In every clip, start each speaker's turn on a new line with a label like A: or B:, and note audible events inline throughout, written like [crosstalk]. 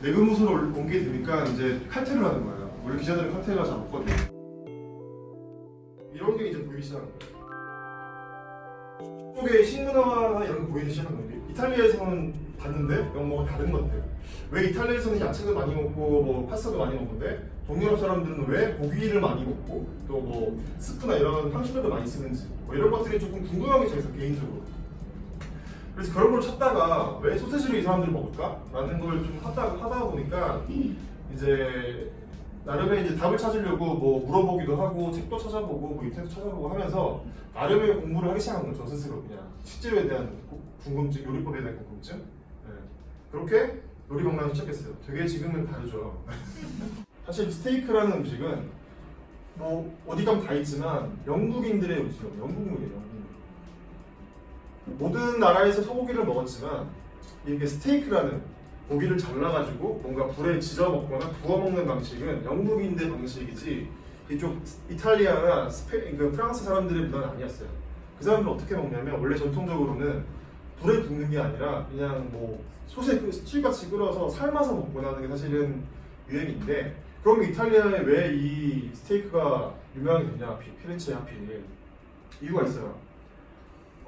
A: 내근무소로 옮게 되니까 이제 칼퇴를 하는 거예요. 원래 기자들은 칼퇴가 잘 없거든요. 이런 게 이제 보이기 시작하는 거예요. 쪽에 식문화나 이런 거 보이기 시작하는 거예요. 이탈리아에서는 봤는데 영어가 다른 것들. 왜 이탈리아에서는 야채도 많이 먹고 뭐 파스타도 많이 먹는데 동유럽 사람들은 왜 고기를 많이 먹고 또 뭐 스프나 이런 향신료를 많이 쓰는지 뭐 이런 것들이 조금 궁금한 게 저에서 개인적으로. 그래서 그런 걸 찾다가 왜 소세지를 이 사람들이 먹을까?라는 걸 좀 하다 하다 보니까 이제 나름의 이제 답을 찾으려고 뭐 물어보기도 하고 책도 찾아보고 뭐 인터넷 찾아보고 하면서 나름의 공부를 하기 시작한 거죠 저 스스로 그냥 식재료에 대한 고- 궁금증, 요리법에 대한 궁금증. 네. 그렇게 요리 먹방을 시작했어요. 되게 지금은 다르죠. [laughs] 사실 스테이크라는 음식은 뭐 어디 가면 다 있지만 영국인들의 음식이에요. 영국물이에요. 영국물. 모든 나라에서 소고기를 먹었지만 이게 스테이크라는 고기를 잘라가지고 뭔가 불에 지져 먹거나 구워 먹는 방식은 영국인들 방식이지 이쪽 이탈리아나 스페인, 그 프랑스 사람들의 문화는 아니었어요. 그 사람들은 어떻게 먹냐면 원래 전통적으로는 불에 굽는 게 아니라 그냥 뭐 소세 그 스튜같이 끓여서 삶아서 먹거나 하는 게 사실은 유행인데 그럼 이탈리아에 왜 이 스테이크가 유명하게 됐냐 피- 피렌체에 하필 이유가 있어요.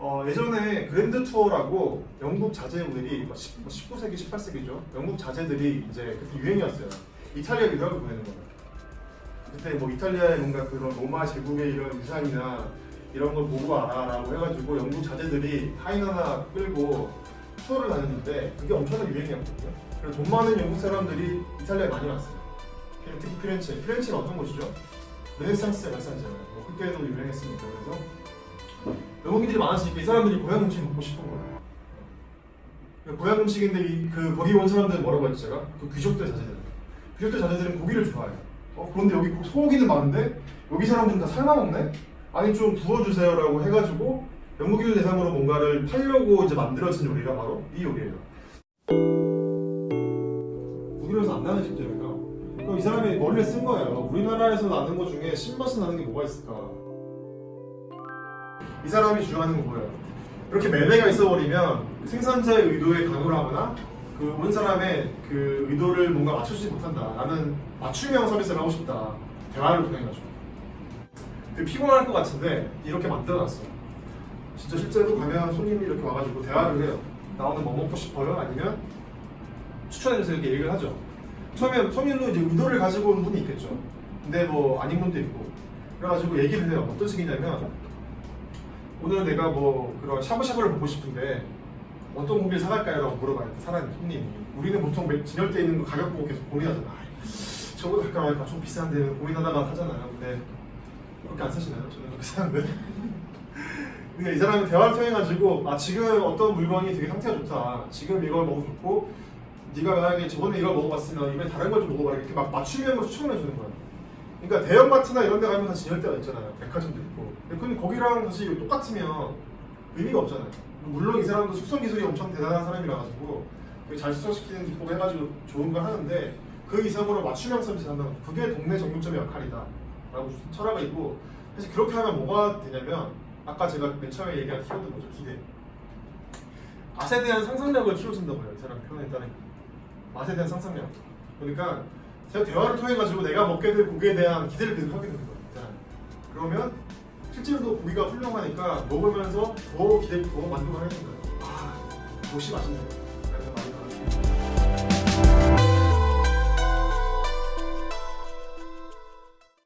A: 어, 예전에 그랜드 투어라고 영국 자제들이 뭐 10, 19세기, 18세기죠. 영국 자제들이 이제 그때 유행이었어요. 이탈리아 유학을 보내는 거예요. 그때 뭐 이탈리아의 뭔가 그런 로마 제국의 이런 유산이나 이런 걸 보고 와라라고 해가지고 영국 자제들이 하인 하나 끌고 투어를 다녔는데 그게 엄청난 유행이었거든요. 그래서 돈 많은 영국 사람들이 이탈리아에 많이 왔어요. 피- 특히 피렌체. 피렌체가 어떤 곳이죠? 르네상스의 발산이잖아요. 뭐 그때도 유행했으니까 그래서 외국인들이 많았으니까 이 사람들이 고향 음식 먹고 싶은 거예요. 그러니까 고향 음식인데 이, 그 거기 온 사람들은 뭐라고 했죠 제가? 그 귀족들 자제들. 귀족들 자제들은 고기를 좋아해요. 어, 그런데 여기 고- 소고기는 많은데 여기 사람들은 다 삶아 먹네? 아니 좀 구워주세요라고 해가지고 영국인을 대상으로 뭔가를 팔려고 이제 만들어진 요리가 바로 이 요리예요. 독일에서 안 나는 식재료가 그럼 이 사람이 머리를 쓴 거예요. 우리나라에서 나는 것 중에 신맛이 나는 게 뭐가 있을까? 이 사람이 주장하는 건 뭐예요? 이렇게 매매가 있어버리면 생산자의 의도에 강요를 하거나 그 온 사람의 그 의도를 뭔가 맞추지 못한다. 나는 맞춤형 서비스를 하고 싶다. 대화를 통해 가지고. 되게 피곤할 것 같은데 이렇게 만들어놨어. 진짜 실제로 가면 손님이 이렇게 와가지고 대화를 해요. 나 오늘 뭐 먹고 싶어요? 아니면 추천해주세요 이렇게 얘기를 하죠. 처음에 손님도 이제 의도를 가지고 온 분이 있겠죠. 근데 뭐 아닌 분도 있고. 그래가지고 얘기를 해요. 어떤 식이냐면 오늘 내가 뭐 그런 샤브샤브를 먹고 싶은데 어떤 고기를 사갈까요? 라고 물어봐요. 사람이 손님이. 우리는 보통 매- 진열대 있는 거 가격 보고 계속 고민하잖아. 저거 할까 말까 좀 비싼데 고민하다가 하잖아요. 근데 그렇게 안 사시나요? 저는 그렇게 사는데. [laughs] 근데 이 사람이 대화를 통해가지고 아 지금 어떤 물건이 되게 상태가 좋다. 지금 이걸 먹고 좋고 네가 만약에 저번에 이걸 먹어봤으면 이번에 다른 걸 좀 먹어봐라. 이렇게 막 맞춤형으로 추천을 해주는 거야. 그러니까 대형마트나 이런 데 가면 다 진열대가 있잖아요. 백화점도 있고. 근데 거기랑 사실 똑같으면 의미가 없잖아요. 물론 이 사람도 숙성 기술이 엄청 대단한 사람이라 가지고 잘 숙성시키는 기법 해가지고 좋은 걸 하는데 그 이상으로 맞춤형 서비스 한다는 거. 그게 동네 정육점의 역할이다. 라고 철학이 있고 사실 그렇게 하면 뭐가 되냐면 아까 제가 맨 처음에 얘기한 키워드 뭐죠? 기대. 맛에 대한 상상력을 키워준다고 해요. 이 사람 표현에 따르면. 맛에 대한 상상력. 그러니까 제가 대화를 통해 가지고 내가 먹게 될 고기에 대한 기대를 계속 하게 되는. 자, 그러면 실제로도 고기가 훌륭하니까 먹으면서 더 기대, 더 만족을 하는 거예요. 아, 역시 맛있네.